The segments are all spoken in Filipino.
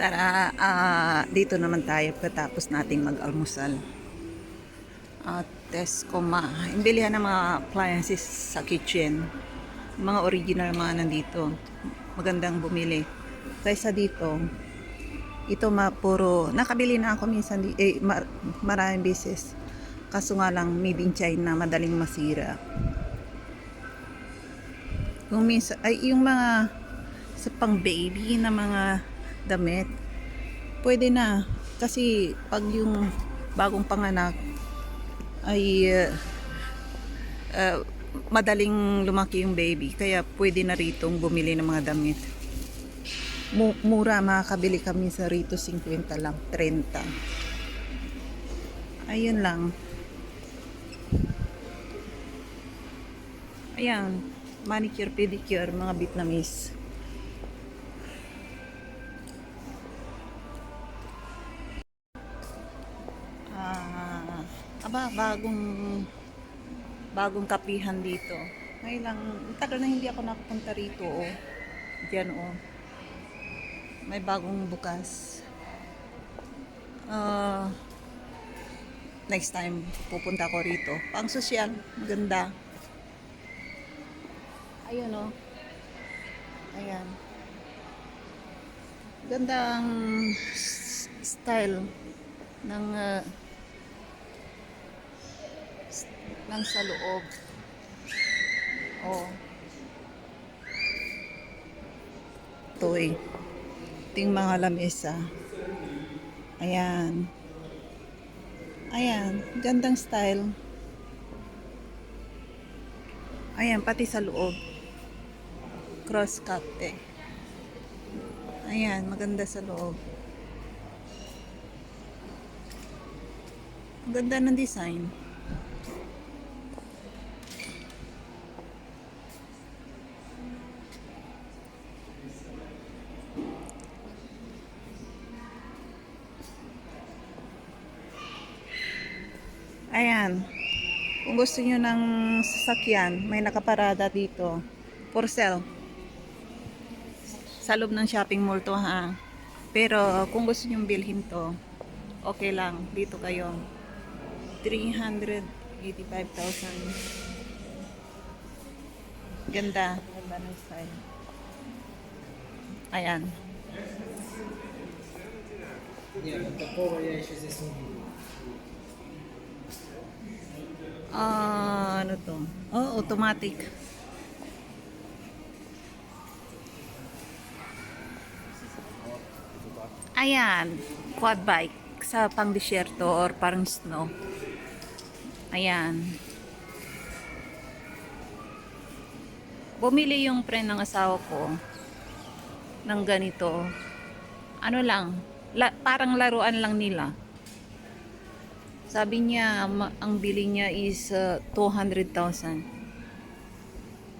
Tara, ah, dito naman tayo katapos nating mag-almusal. At Tesco ma. Imbilihan ng mga appliances sa kitchen. Mga original mga nandito. Magandang bumili. Kaysa dito, ito ma puro nakabili na ako minsan eh, mar, maraming beses. Kaso nga lang made in China, madaling masira. Yung minsan, ay yung mga sa pang baby na mga damit, pwede na. Kasi pag yung bagong panganak ay uh, uh, madaling lumaki yung baby. Kaya pwede na ritong bumili ng mga damit. Mu- mura, makakabili kami sa rito 50 lang, 30. Ayun lang. Ayan, manicure, pedicure, mga Vietnamese. Aba, bagong bagong kapihan dito. Ngayon lang, tagal na hindi ako nakapunta rito, oh. Diyan, oh. May bagong bukas. Ah, next time, pupunta ako rito. Pang sosyal, maganda. Ayun, oh. Ayan. Gandang style ng ah, ng sa loob. Oh. Ito yung mga lamesa. Ayan. Ayan. Gandang style. Ayan, pati sa loob. Cross cut eh. Ayan, maganda sa loob. Ang ganda ng design. Ayan. Kung gusto nyo ng sasakyan, may nakaparada dito. For sale. Sa loob ng shopping mall to ha. Pero kung gusto nyo bilhin to, okay lang. Dito kayo. 385,000. Ganda. Ganda ng style. Ayan. Nie, to ja się ze Ah, ano to? Oh, automatic. Ayan, quad bike sa pang disyerto or parang snow. Ayan. Bumili yung friend ng asawa ko ng ganito. Ano lang, la- parang laruan lang nila. Sabi niya, ang bili niya is uh, 200,000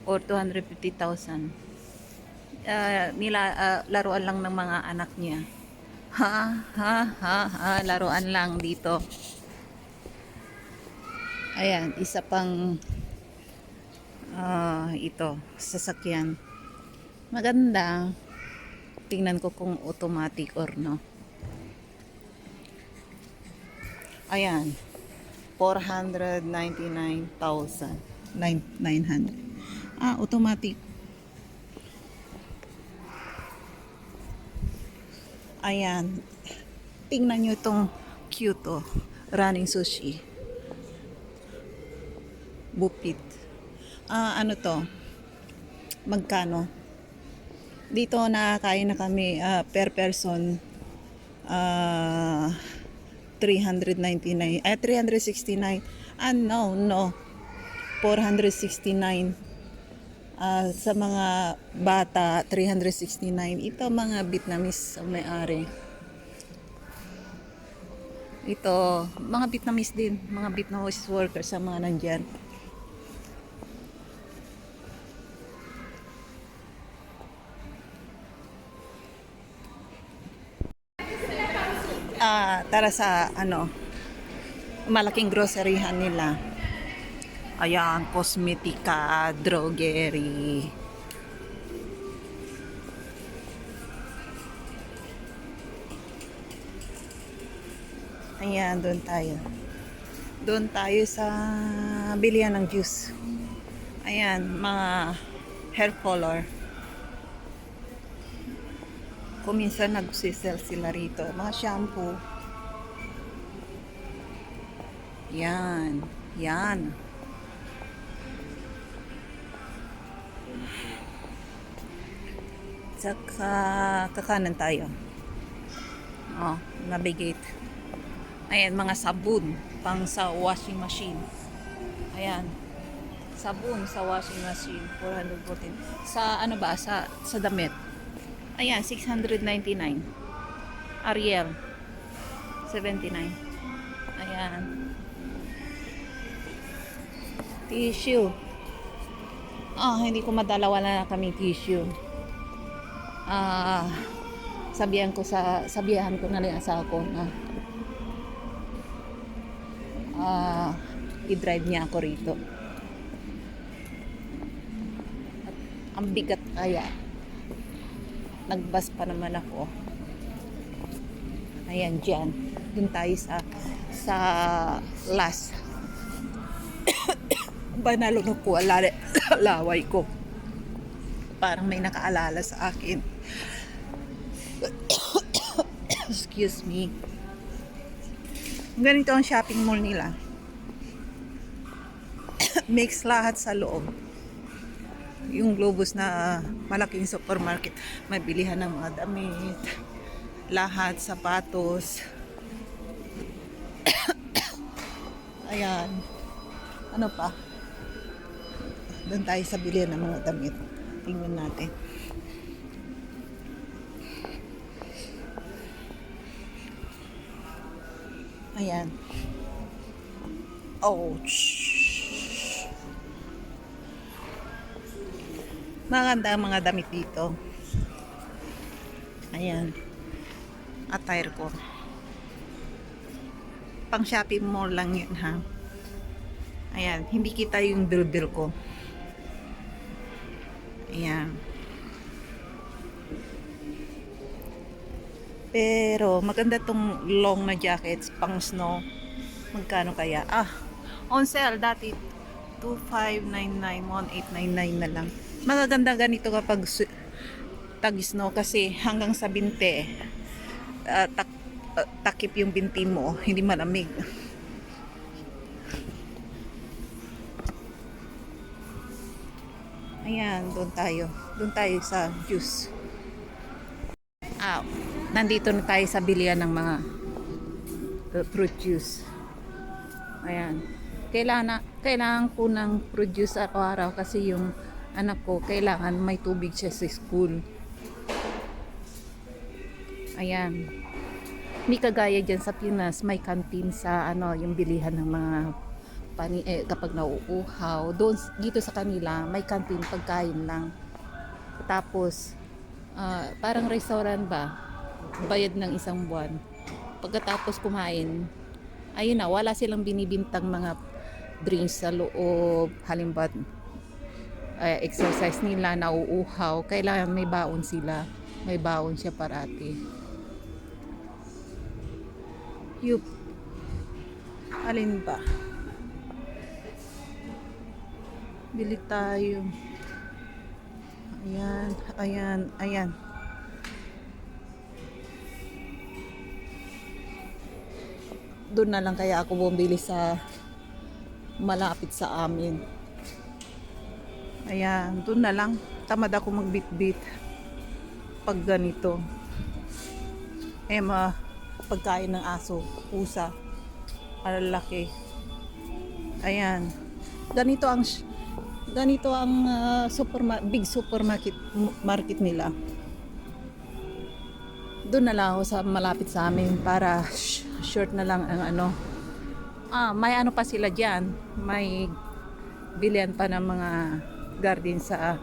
or 250,000. Uh, nila, uh, laruan lang ng mga anak niya. Ha, ha, ha, ha, laruan lang dito. Ayan, isa pang ah, ito, sasakyan. Maganda. Tingnan ko kung automatic or no. Ayan. 499,000. Nine- 900. Ah, automatic. Ayan. Tingnan nyo itong cute oh. Running sushi. Bupit. Ah, ano to? Magkano? Dito nakakain na kami ah, per person ah 399 eh 369 ah no no. 469 Ah, sa mga bata 369 ito mga Vietnamese may-ari. Ito mga Vietnamese din mga Vietnamese workers sa mga nandyan tara sa ano malaking groceryhan nila ayan kosmetika drogery Ayan, doon tayo. Doon tayo sa bilihan ng juice. Ayan, mga hair color. Kung minsan nagsisell sila rito. Mga shampoo. Yan. Yan. Tsaka kakanan tayo. Oh, navigate. Ayan, mga sabon pang sa washing machine. Ayan. Sabon sa washing machine, 414. Sa ano ba? Sa, sa damit. Ayan, 699. Ariel, 79. Ayan. Tissue. Ah, hindi ko madala. Wala na kami tissue. Ah, sabihan ko sa sabihan ko na rin sa ako na ah i-drive niya ako rito. At ang bigat kaya. Nagbas pa naman ako. Ayan dyan. Dun tayo sa sa last. Banalo na po alala, laway ko. Parang may nakaalala sa akin. Excuse me. Ganito ang shopping mall nila. Mix lahat sa loob. Yung Globus na malaking supermarket. May bilihan ng mga damit. Lahat, sapatos. Ayan. Ano pa? Doon tayo sa bilihan ng mga damit. Tingnan natin. Ayan. Ouch. Maganda ang mga damit dito. Ayan. Attire ko. Pang shopping mall lang yun ha. Ayan. Hindi kita yung bill-bill ko. Ayan. Pero maganda tong long na jackets pang snow. Magkano kaya? Ah, on sale dati 2599, 1899 na lang. Magaganda ganito kapag su- tag snow kasi hanggang sa binte ah, tak- ah, takip yung binti mo, hindi malamig. Ayan, doon tayo. Doon tayo sa juice. Ah, nandito na tayo sa bilian ng mga uh, fruit juice. Ayan. Kailangan, na- kailangan ko ng fruit juice araw-araw kasi yung anak ko kailangan may tubig siya sa school. Ayan. Hindi kagaya dyan sa Pinas, may canteen sa ano, yung bilihan ng mga pani, eh, kapag nauuhaw. Doon, dito sa kanila, may canteen pagkain lang. Tapos, ah, parang restaurant ba? Bayad ng isang buwan. Pagkatapos kumain, ayun na, wala silang binibintang mga drinks sa loob. Halimbawa, eh, exercise nila, nauuhaw. Kailangan may baon sila. May baon siya parati. Yup. Alin ba? Bili tayo. Ayan, ayan, ayan. Doon na lang kaya ako bumili sa malapit sa amin. Ayan, doon na lang. Tamad ako magbitbit pag ganito. Eh, ma, pagkain ng aso, pusa, alalaki. Ayan. Ganito ang ganito ang ah, superma- big supermarket market nila. Doon na lang ako sa malapit sa amin para sh- short na lang ang ano. Ah, may ano pa sila diyan. May bilian pa ng mga garden sa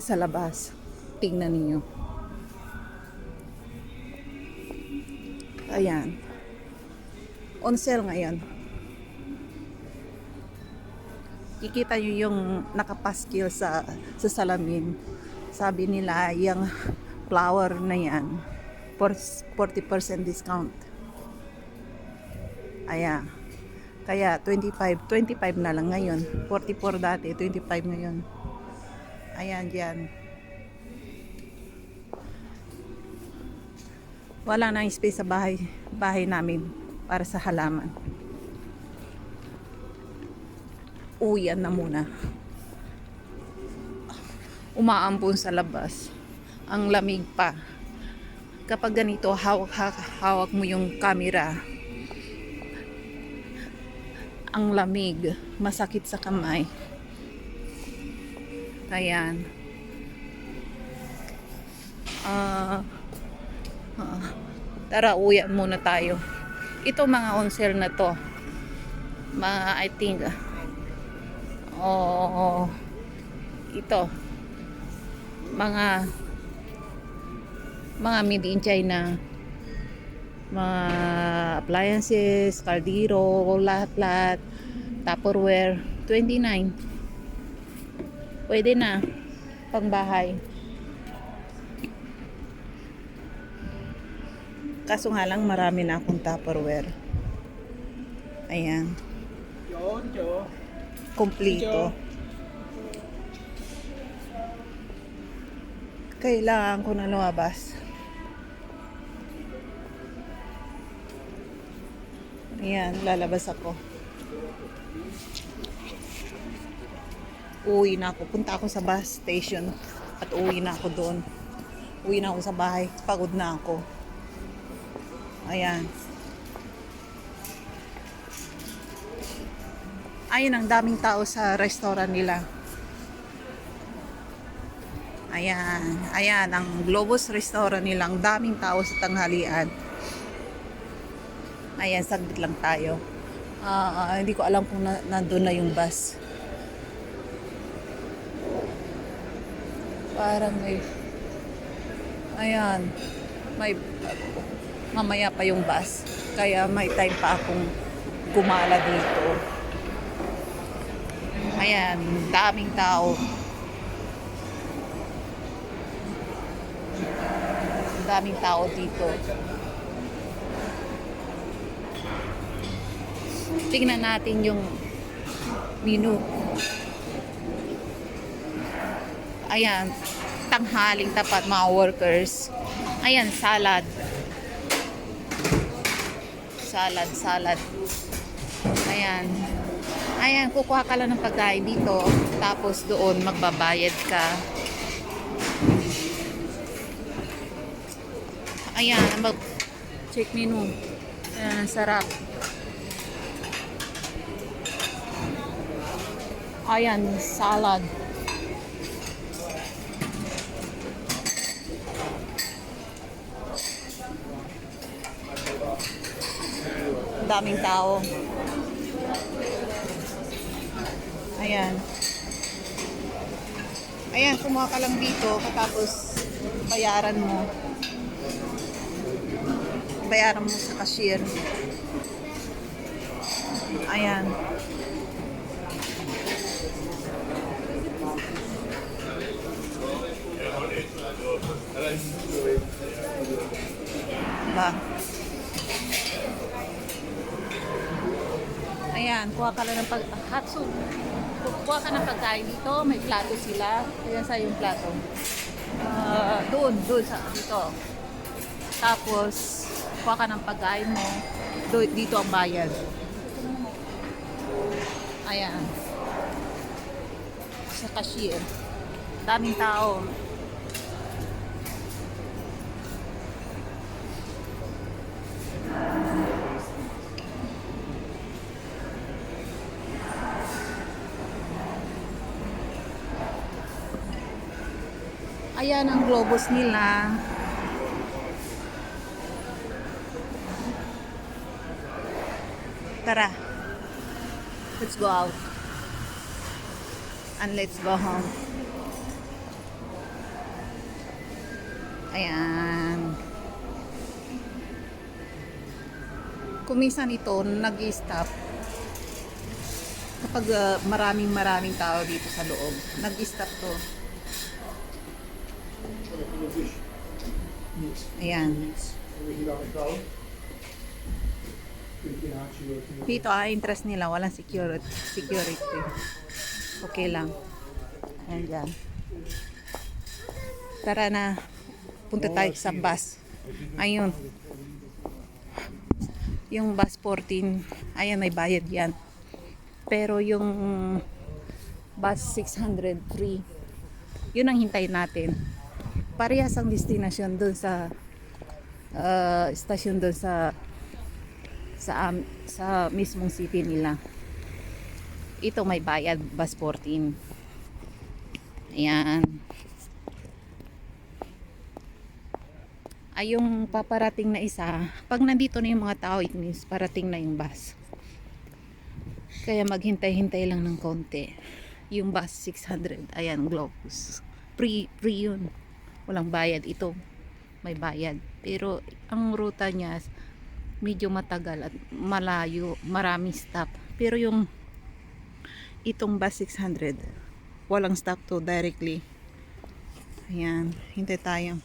sa labas. Tingnan niyo. Ayan. On sale ngayon. Kikita nyo yung nakapaskil sa, sa salamin. Sabi nila, yung flower na yan, for 40% discount. Ayan. Kaya 25, 25 na lang ngayon. 44 dati, 25 ngayon. Ayan, diyan. Wala na space sa bahay, bahay namin para sa halaman. Uyan na muna. Umaampon sa labas. Ang lamig pa. Kapag ganito, hawak, hawak, hawak mo yung camera. Ang lamig. Masakit sa kamay. Ayan. Ah... Ah, tara, uyan muna tayo. Ito mga onsel na to. Mga, I think, oh, ito. Mga, mga made in China. Mga appliances, kaldero, lahat-lahat. Tupperware, 29. Pwede na. Pangbahay. Kaso nga lang marami na akong Tupperware. Ayan. John, Joe. Kompleto. Kailangan ko na lumabas. Ayan, lalabas ako. Uwi na ako. Punta ako sa bus station at uwi na ako doon. Uwi na ako sa bahay. Pagod na ako. Ayan. Ayun, ang daming tao sa restaurant nila. Ayan. Ayan, ang Globus restaurant nila. Ang daming tao sa tanghalian. Ayan, saglit lang tayo. Ah, ah, hindi ko alam kung na, nandun na yung bus. Parang may... Ayan. May... Mamaya pa yung bus. Kaya may time pa akong gumala dito. Ayan, daming tao. Daming tao dito. Tingnan natin yung menu. Ayan, tanghaling tapat mga workers. Ayan, salad. Salad, salad. Ayan. Ayan, kukuha ka lang ng pagkain dito. Tapos doon magbabayad ka. Ayan, mag check menu. Ayan, sarap. Ayan, salad. Daming tao. Ayan. Ayan, kumuha ka lang dito, katapos bayaran mo. Bayaran mo sa cashier. Ayan. Ba? Ayan, kuha ka lang ng pag... Hot soup. Kuha ka ng pagkain dito. May plato sila. Ayan sa yung plato. Ah, doon, doon sa dito. Tapos, kuha ka ng pagkain mo. Dito ang bayad. Ayan. Sa cashier. Daming tao. Ayan ang globus nila. Tara. Let's go out. And let's go home. Ayan. Kumisan ito, nag-stop. Kapag ah, maraming maraming tao dito sa loob, nag-stop to. Ayan. Dito ah, interest nila, walang security. security. Okay lang. Ayan. Tara na. Punta tayo sa bus. Ayun. Yung bus 14, ayan may bayad yan. Pero yung bus 600 free. Yun ang hintayin natin. Parehas ang destinasyon doon sa uh, stasyon doon sa sa am- sa mismong city nila. Ito may bayad bus 14. Ayan. Ay yung paparating na isa, pag nandito na yung mga tao, it means parating na yung bus. Kaya maghintay-hintay lang ng konti. Yung bus 600, ayan, Globus. Free, free yun. Walang bayad. Ito, may bayad. Pero ang ruta niya, medyo matagal at malayo, marami stop. Pero yung itong bus 600, walang stop to directly. Ayan, hintay tayo.